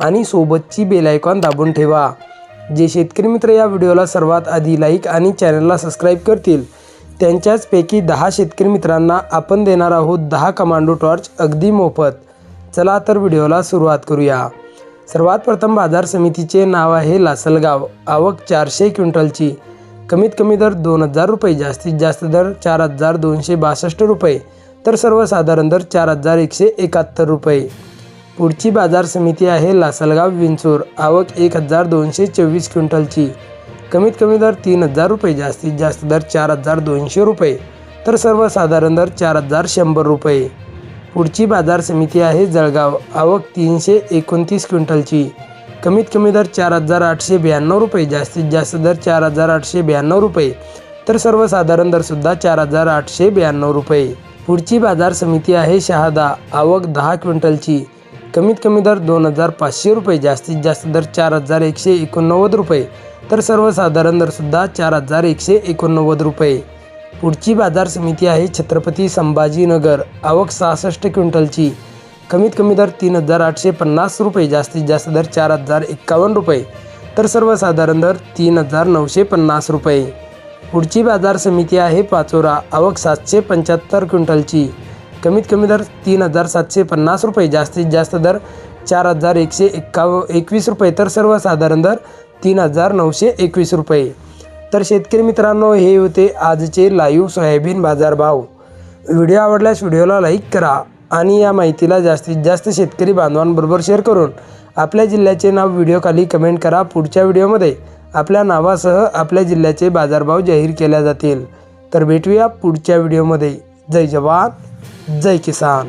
आणि सोबतची बेलायकॉन दाबून ठेवा. जे शेतकरी मित्र या व्हिडिओला सर्वात आधी लाईक आणि चॅनलला सबस्क्राईब करतील त्यांच्याचपैकी दहा शेतकरी मित्रांना आपण देणार आहोत दहा कमांडो टॉर्च अगदी मोफत. चला तर व्हिडिओला सुरुवात करूया. सर्वात प्रथम बाजार समितीचे नाव आहे लासलगाव. आवक चारशे क्विंटलची. कमीत कमी दर दोन हजार रुपये जास्तीत जास्त दर चार हजार दोनशे बासष्ट रुपये तर सर्वसाधारण दर चार हजार एकशे एकाहत्तर रुपये. पुढची बाजार समिती आहे लासलगाव विंचूर. आवक एक हजार दोनशे चोवीस क्विंटलची. कमीत कमी दर तीन हजार रुपये जास्तीत जास्त दर चार हजार दोनशे रुपये तर सर्वसाधारण दर चार हजार शंभर रुपये. पुढची बाजार समिती आहे जळगाव. आवक तीनशे एकोणतीस क्विंटलची. कमीत कमी दर चार हजार आठशे ब्याण्णव रुपये जास्तीत जास्त दर चार हजार आठशे ब्याण्णव रुपये तर सर्वसाधारण दरसुद्धा चार हजार आठशे ब्याण्णव रुपये. पुढची बाजार समिती आहे शहादा. आवक दहा क्विंटलची. कमीत कमी दर दोन हजार पाचशे रुपये जास्तीत जास्त दर चार हजार एकशे एकोणनव्वद रुपये तर सर्वसाधारण दरसुद्धा चार हजार एकशे एकोणनव्वद रुपये. पुढची बाजार समिती आहे छत्रपती संभाजीनगर आवक सहासष्ट क्विंटलची. कमीत कमी दर तीन हजार आठशे पन्नास रुपये जास्तीत जास्त दर चार हजार एक्कावन्न रुपये तर सर्वसाधारण दर तीन हजार नऊशे पन्नास रुपये. पुढची बाजार समिती आहे पाचोरा आवक सातशे पंच्याहत्तर क्विंटलची. कमीत कमी दर तीन हजार सातशे पन्नास रुपये जास्तीत जास्त दर चार हजार एकशे एक्काव एकवीस रुपये. तर सर्वसाधारण दर तीन हजार नऊशे एकवीस रुपये. तर शेतकरी मित्रांनो हे होते आजचे लाईव्ह सोयाबीन बाजारभाव. व्हिडिओ आवडल्यास व्हिडिओला लाईक करा आणि या माहितीला जास्तीत जास्त शेतकरी बांधवांबरोबर शेअर करून आपल्या जिल्ह्याचे नाव व्हिडिओखाली कमेंट करा. पुढच्या व्हिडिओमध्ये आपल्या नावासह आपल्या जिल्ह्याचे बाजारभाव जाहीर केल्या जातील. तर भेटूया पुढच्या व्हिडिओमध्ये. जय जवान. जय किसान